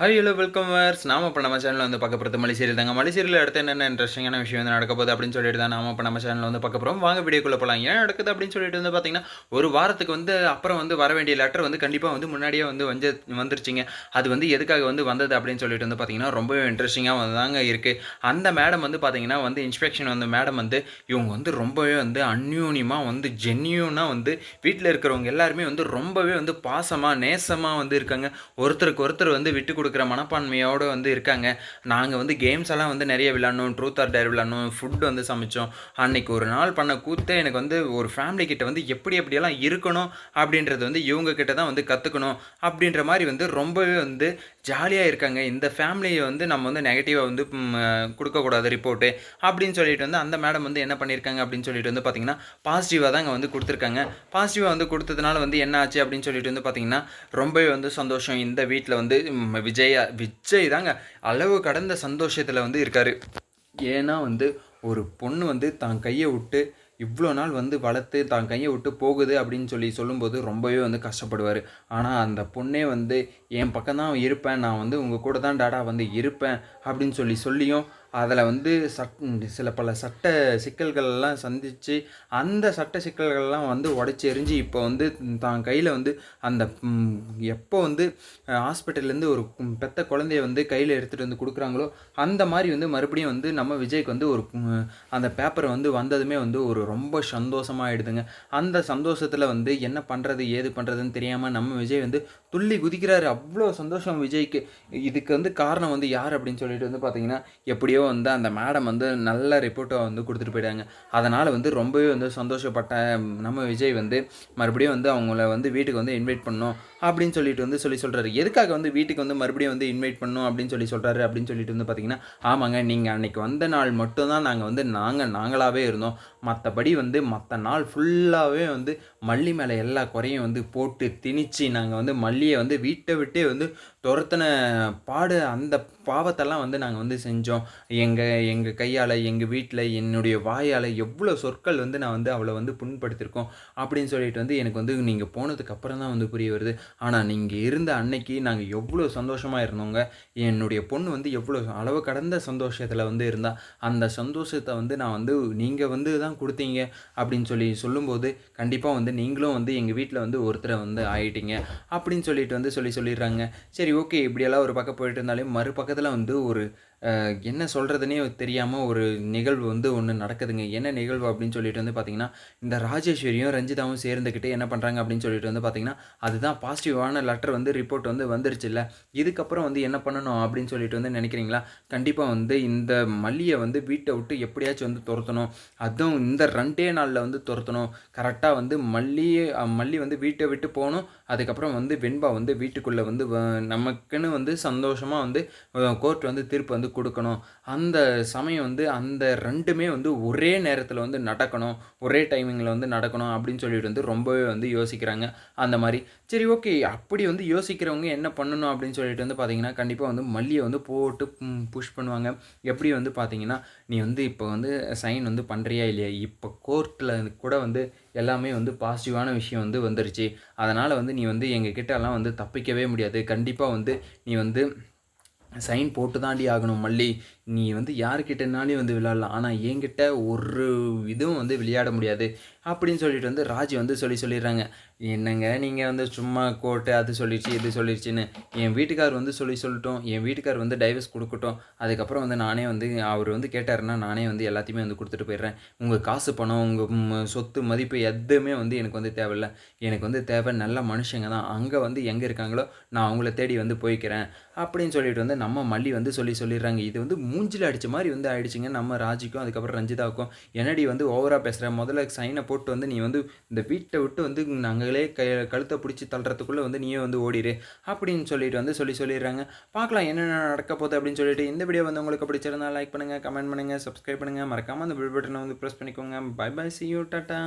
Hi hello welcome verse நாம இப்போ நம்ம சேனலில் வந்து பார்க்க போகிறது மலை தாங்க மலைசீரியல் அடுத்து என்னென்ன இன்ட்ரெஸ்டிங்கான விஷயம் வந்து நடக்க போகுது அப்படின்னு சொல்லிட்டு தான் நாம இப்போ நம்ம சேனலில் வந்து பார்க்க போகிறோம் வாங்க வீடியோக்குள்ளே போகலாம் ஏன் நடக்குது அப்படின்னு சொல்லிட்டு வந்து பார்த்தீங்கன்னா ஒரு வாரத்துக்கு வந்து அப்புறம் வந்து வர வேண்டிய லெட்டர் வந்து கண்டிப்பாக வந்து முன்னாடியே வந்து வந்து வந்துருச்சிங்க. அது வந்து எதுக்காக வந்து வந்தது அப்படின்னு சொல்லிட்டு வந்து பார்த்தீங்கன்னா ரொம்பவே இன்ட்ரெஸ்டிங்காக வந்து தாங்க இருக்குது அந்த மேடம் வந்து பார்த்தீங்கன்னா வந்து இன்ஸ்பெக்ஷன் வந்து மேடம் வந்து இவங்க வந்து ரொம்பவே வந்து அந்யூன்யமாக வந்து ஜென்யூனாக வந்து வீட்டில் இருக்கிறவங்க எல்லாருமே வந்து ரொம்பவே வந்து பாசமாக நேசமாக வந்து இருக்காங்க. ஒருத்தருக்கு ஒருத்தர் வந்து விட்டு கொடுக்குற மனப்பான்மையோடு வந்து இருக்காங்க. நாங்கள் வந்து கேம்ஸ் எல்லாம் வந்து நிறைய விளாடணும். ட்ரூத் ஆர் டேர் விளாட்ணும். ஃபுட் வந்து சமைச்சோம். அன்னைக்கு ஒரு நாள் பண்ண கூத்தே எனக்கு வந்து ஒரு ஃபேமிலி கிட்ட வந்து எப்படி எப்படியெல்லாம் இருக்கணும் அப்படின்றது வந்து இவங்க கிட்ட தான் வந்து கற்றுக்கணும் அப்படின்ற மாதிரி வந்து ரொம்பவே வந்து ஜாலியாக இருக்காங்க. இந்த ஃபேமிலியை வந்து நம்ம வந்து நெகட்டிவாக வந்து கொடுக்கக்கூடாது ரிப்போர்ட்டு அப்படின்னு சொல்லிட்டு வந்து அந்த மேடம் வந்து என்ன பண்ணியிருக்காங்க அப்படின்னு சொல்லிட்டு வந்து பார்த்தீங்கன்னா பாசிட்டிவாக தான் வந்து கொடுத்துருக்காங்க. பாசிட்டிவாக வந்து கொடுத்ததுனால வந்து என்ன ஆச்சு அப்படின்னு சொல்லிட்டு வந்து பார்த்தீங்கன்னா ரொம்பவே வந்து சந்தோஷம். இந்த வீட்டில் வந்து விஜய் விஜயா விஜய் தாங்க அளவு கடந்த சந்தோஷத்தில் வந்து இருக்கார். ஏன்னா வந்து ஒரு பொண்ணு வந்து தான் கையை விட்டு இவ்வளோ நாள் வந்து வளர்த்து தான் கையை விட்டு போகுது அப்படின்னு சொல்லி சொல்லும்போது ரொம்பவே வந்து கஷ்டப்படுவார். ஆனால் அந்த பொண்ணே வந்து என் பக்கம் தான் இருப்பேன். நான் வந்து உங்கள் கூட தான் டாடா வந்து இருப்பேன். அப்படின்னு சொல்லி சொல்லியும் அதில் வந்து சட் சில பல சட்ட சிக்கல்கள்லாம் சந்தித்து அந்த சட்ட சிக்கல்கள்லாம் வந்து உடச்சி எறிஞ்சு இப்போ வந்து தான் கையில் வந்து அந்த எப்போ வந்து ஹாஸ்பிட்டல்லேருந்து ஒரு பெத்த குழந்தைய வந்து கையில் எடுத்துகிட்டு வந்து கொடுக்குறாங்களோ அந்த மாதிரி வந்து மறுபடியும் வந்து நம்ம விஜய்க்கு வந்து ஒரு அந்த பேப்பர் வந்து வந்ததுமே வந்து ஒரு ரொம்ப சந்தோஷமாக ஆகிடுதுங்க அந்த சந்தோஷத்தில் வந்து என்ன பண்ணுறது ஏது பண்ணுறதுன்னு தெரியாமல் நம்ம விஜய் வந்து துள்ளி குதிக்கிறாரு. அவ்வளோ சந்தோஷம் விஜய்க்கு. இதுக்கு வந்து காரணம் வந்து யார் அப்படின்னு சொல்லிட்டு வந்து பார்த்தீங்கன்னா எப்படியோ வந்து அந்த மேடம் வந்து நல்ல ரிப்போர்ட்டை வந்து கொடுத்துட்டு போயிட்டாங்க. அதனால் வந்து ரொம்பவே வந்து சந்தோஷப்பட்ட நம்ம விஜய் வந்து மறுபடியும் வந்து அவங்கள வந்து வீட்டுக்கு வந்து இன்வைட் பண்ணணும் அப்படின்னு சொல்லிட்டு வந்து சொல்லி சொல்கிறாரு எதுக்காக வந்து வீட்டுக்கு வந்து மறுபடியும் வந்து இன்வைட் பண்ணும் அப்படின்னு சொல்லி சொல்கிறாரு அப்படின்னு சொல்லிட்டு வந்து பார்த்தீங்கன்னா ஆமாங்க நீங்கள் அன்னைக்கு வந்த நாள் மட்டும்தான் நாங்கள் வந்து நாங்கள் நாங்களாகவே இருந்தோம். மற்றபடி வந்து மற்ற நாள் ஃபுல்லாகவே வந்து மல்லி மேலே எல்லா குறையும் வந்து போட்டு திணிச்சு நாங்கள் வந்து மல்லியை வந்து வீட்டை விட்டே வந்து துரத்தின பாடு அந்த பாவத்தெல்லாம் வந்து நாங்கள் வந்து செஞ்சோம். எங்கள் எங்கள் கையால் எங்கள் வீட்டில் என்னுடைய வாயால் எவ்வளோ சொற்கள் வந்து நான் வந்து அவளை வந்து புண்படுத்தியிருக்கோம் அப்படின்னு சொல்லிட்டு வந்து எனக்கு வந்து நீங்கள் போனதுக்கு அப்புறம் தான் வந்து புரிய வருது. ஆனால் நீங்கள் இருந்த அன்னைக்கு நாங்கள் எவ்வளோ சந்தோஷமாக இருந்தோங்க. என்னுடைய பொண்ணு வந்து எவ்வளோ அளவு கடந்த சந்தோஷத்தில் வந்து இருந்தா அந்த சந்தோஷத்தை வந்து நான் வந்து நீங்கள் வந்து தான் கொடுத்தீங்க அப்படின்னு சொல்லி சொல்லும்போது கண்டிப்பாக வந்து நீங்களும் வந்து எங்கள் வீட்டில் வந்து ஒருத்தரை வந்து ஆயிட்டீங்க அப்படின்னு சொல்லிட்டு வந்து சொல்லி சொல்லிடுறாங்க. சரி ஓகே இப்படியெல்லாம் ஒரு பக்கம் போயிட்டு இருந்தாலே மறுபக்கத்தில் வந்து ஒரு என்ன சொல்கிறதுனே தெரியாமல் ஒரு நிகழ்வு வந்து ஒன்று நடக்குதுங்க. என்ன நிகழ்வு அப்படின்னு சொல்லிட்டு வந்து பார்த்தீங்கன்னா இந்த ராஜேஸ்வரியும் ரஞ்சிதாவும் சேர்ந்துக்கிட்டு என்ன பண்ணுறாங்க அப்படின்னு சொல்லிட்டு வந்து பார்த்தீங்கன்னா அதுதான் பாசிட்டிவான லெட்டர் வந்து ரிப்போர்ட் வந்து வந்துருச்சுல்ல. இதுக்கப்புறம் வந்து என்ன பண்ணணும் அப்படின்னு சொல்லிட்டு வந்து நினைக்கிறீங்களா? கண்டிப்பாக வந்து இந்த மல்லியை வந்து வீட்டை விட்டு எப்படியாச்சும் வந்து துரத்தணும். அதுவும் இந்த ரெண்டே நாளில் வந்து துரத்தணும். கரெக்டாக வந்து மல்லி மல்லி வந்து வீட்டை விட்டு போகணும். அதுக்கப்புறம் வந்து வெண்பா வந்து வீட்டுக்குள்ளே வந்து வ- நமக்குன்னு வந்து சந்தோஷமாக வந்து கோர்ட் வந்து தீர்ப்பு வந்து கொடுக்கணும். அந்த சமயம் வந்து அந்த ரெண்டுமே வந்து ஒரே நேரத்தில் வந்து நடக்கணும். ஒரே டைமிங்கில் வந்து நடக்கணும் அப்படின்னு சொல்லிட்டு வந்து ரொம்பவே வந்து யோசிக்கிறாங்க. அந்த மாதிரி. சரி ஓகே. அப்படி வந்து யோசிக்கிறவங்க என்ன பண்ணணும் அப்படின்னு சொல்லிட்டு வந்து பார்த்தீங்கன்னா கண்டிப்பாக வந்து மல்லியை வந்து போட்டு புஷ் பண்ணுவாங்க. எப்படி வந்து பார்த்தீங்கன்னா நீ வந்து இப்போ வந்து சைன் வந்து பண்ணுறியா இல்லையா? இப்போ கோர்ட்டில் கூட வந்து எல்லாமே வந்து பாசிட்டிவான விஷயம் வந்து வந்துருச்சு. அதனால் வந்து நீ வந்து எங்கள் கிட்டலாம் வந்து தப்பிக்கவே முடியாது. கண்டிப்பாக வந்து நீ வந்து சைன் போட்டு தாண்டி ஆகணும் மல்லி. நீ வந்து யாருக்கிட்டனாலையும் வந்து விளையாடலாம். ஆனால் என்கிட்ட ஒரு இதுவும் வந்து விளையாட முடியாது. அப்படின்னு சொல்லிட்டு வந்து ராஜி வந்து சொல்லி சொல்லிடுறாங்க. என்னங்க நீங்கள் வந்து சும்மா கோர்ட்டு அது சொல்லிடுச்சு இது சொல்லிடுச்சின்னு. என் வீட்டுக்கார் வந்து சொல்லி சொல்லட்டும். என் வீட்டுக்கார் வந்து டைவர்ஸ் கொடுக்கட்டும். அதுக்கப்புறம் வந்து நானே வந்து அவர் வந்து கேட்டாருன்னா நானே வந்து எல்லாத்தையுமே வந்து கொடுத்துட்டு போயிடுறேன். உங்கள் காசு பணம் உங்கள் சொத்து மதிப்பு எதுவுமே வந்து எனக்கு வந்து தேவையில்லை. எனக்கு வந்து தேவை நல்ல மனுஷங்க தான். அங்கே வந்து எங்கே இருக்காங்களோ நான் அவங்கள தேடி வந்து போய்க்கிறேன். அப்படின்னு சொல்லிட்டு வந்து நம்ம மல்லி வந்து சொல்லி சொல்லிடுறாங்க. இது வந்து மூஞ்சில் அடித்த மாதிரி வந்து ஆயிடுச்சுங்க. நம்ம ராஜிக்கும் அதுக்கப்புறம் ரஞ்சிதாவுக்கும். என்னடி வந்து ஓவராக பேசுகிற முதல்ல சைனை போட்டு வந்து நீ வந்து இந்த வீட்டை விட்டு வந்து நாங்களே க கழுத்தை பிடிச்சி தள்ளுறதுக்குள்ளே வந்து நீயே வந்து ஓடிடு அப்படின்னு சொல்லிட்டு வந்து சொல்லி சொல்லிடுறாங்க. பார்க்கலாம் என்னென்ன நடக்க போகுது அப்படின்னு சொல்லிட்டு இந்த வீடியோ வந்து உங்களுக்கு பிடிச்சிருந்தா லைக் பண்ணுங்கள் கமெண்ட் பண்ணுங்கள் சப்ஸ்கிரைப் பண்ணுங்கள் மறக்காமல் அந்த பில் பட்டனை வந்து ப்ரெஸ் பண்ணிக்கோங்க. Bye bye see you tata